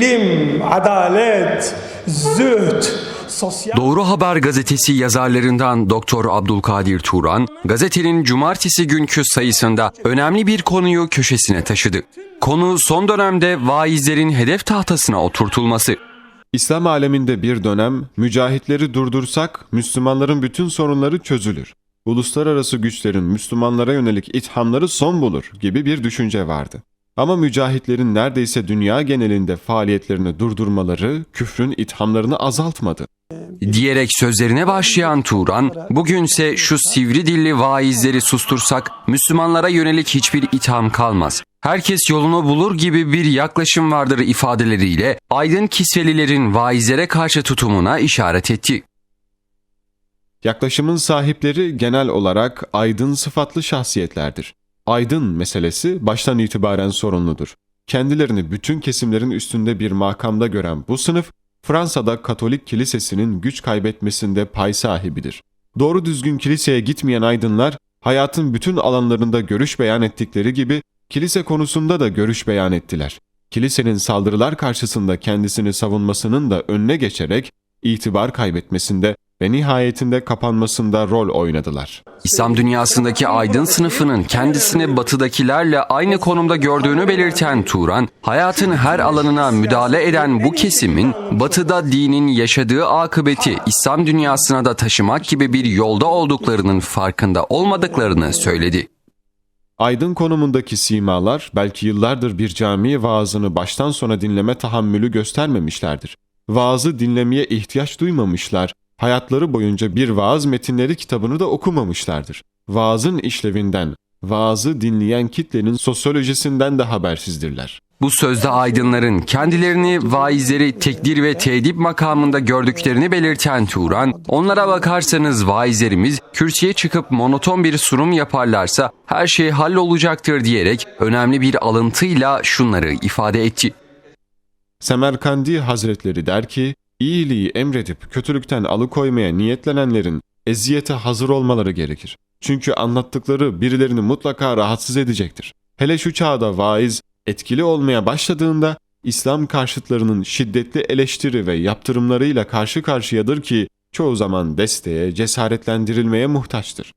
ilim, adalet, zühd, sosyal... Doğru Haber gazetesi yazarlarından Doktor Abdülkadir Turan, gazetenin cumartesi günkü sayısında önemli bir konuyu köşesine taşıdı. Konu son dönemde vaizlerin hedef tahtasına oturtulması. İslam aleminde bir dönem mücahitleri durdursak Müslümanların bütün sorunları çözülür. Uluslararası güçlerin Müslümanlara yönelik ithamları son bulur gibi bir düşünce vardı. Ama mücahitlerin neredeyse dünya genelinde faaliyetlerini durdurmaları küfrün ithamlarını azaltmadı. Diyerek sözlerine başlayan Turan, bugünse şu sivri dilli vaizleri sustursak Müslümanlara yönelik hiçbir itham kalmaz. Herkes yolunu bulur gibi bir yaklaşım vardır ifadeleriyle aydın kisvelilerin vaizlere karşı tutumuna işaret etti. Yaklaşımın sahipleri genel olarak aydın sıfatlı şahsiyetlerdir. Aydın meselesi baştan itibaren sorunludur. Kendilerini bütün kesimlerin üstünde bir makamda gören bu sınıf, Fransa'da Katolik kilisesinin güç kaybetmesinde pay sahibidir. Doğru düzgün kiliseye gitmeyen aydınlar, hayatın bütün alanlarında görüş beyan ettikleri gibi kilise konusunda da görüş beyan ettiler. Kilisenin saldırılar karşısında kendisini savunmasının da önüne geçerek itibar kaybetmesinde ve nihayetinde kapanmasında rol oynadılar. İslam dünyasındaki aydın sınıfının kendisini batıdakilerle aynı konumda gördüğünü belirten Turan, hayatın her alanına müdahale eden bu kesimin batıda dinin yaşadığı akıbeti İslam dünyasına da taşımak gibi bir yolda olduklarının farkında olmadıklarını söyledi. Aydın konumundaki simalar belki yıllardır bir cami vaazını baştan sona dinleme tahammülü göstermemişlerdir. Vaazı dinlemeye ihtiyaç duymamışlar, hayatları boyunca bir vaaz metinleri kitabını da okumamışlardır. Vaazın işlevinden, vaazı dinleyen kitlenin sosyolojisinden de habersizdirler. Bu sözde aydınların kendilerini vaizleri tekdir ve tedip makamında gördüklerini belirten Turan, onlara bakarsanız vaizlerimiz kürsüye çıkıp monoton bir sunum yaparlarsa her şey hallolacaktır diyerek önemli bir alıntıyla şunları ifade etti. Semerkandi Hazretleri der ki, iyiliği emredip kötülükten alıkoymaya niyetlenenlerin eziyete hazır olmaları gerekir. Çünkü anlattıkları birilerini mutlaka rahatsız edecektir. Hele şu çağda vaiz etkili olmaya başladığında İslam karşıtlarının şiddetli eleştiri ve yaptırımlarıyla karşı karşıyadır ki çoğu zaman desteğe, cesaretlendirilmeye muhtaçtır.